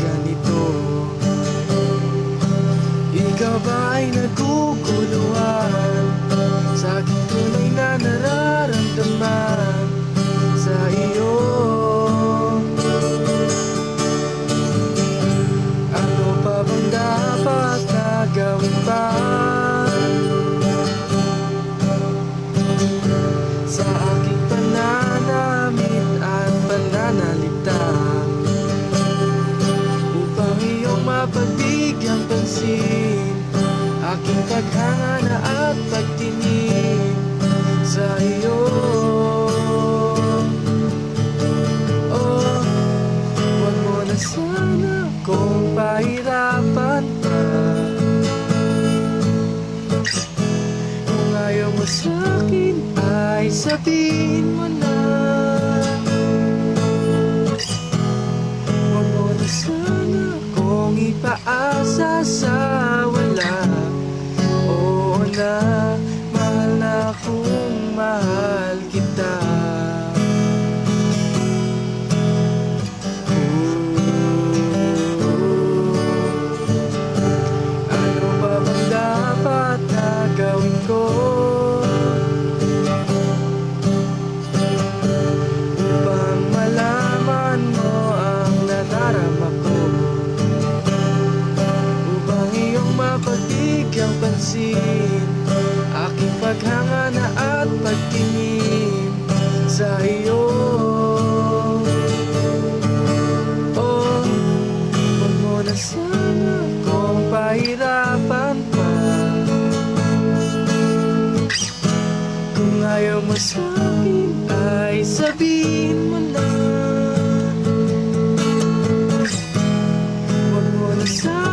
ganito. Ikaw ba ay nagkukuluan Sa aking tunay na nararamdaman Sa iyo. Ano pa bang dapat na gawin pa? Paghanga na at pagtingin Sa iyo. Oh, Huwag mo na sana kung pahirapan pa Kung ayaw mo sa'kin ay sabihin mo na. Huwag mo na sana kung ipaasa sa pagbigyan pansin Aking paghanga na at pagtingin sa iyo. Oh, huwag mo na sana kung ayaw mo sa'kin ay sabihin mo na. Huwag mo na sana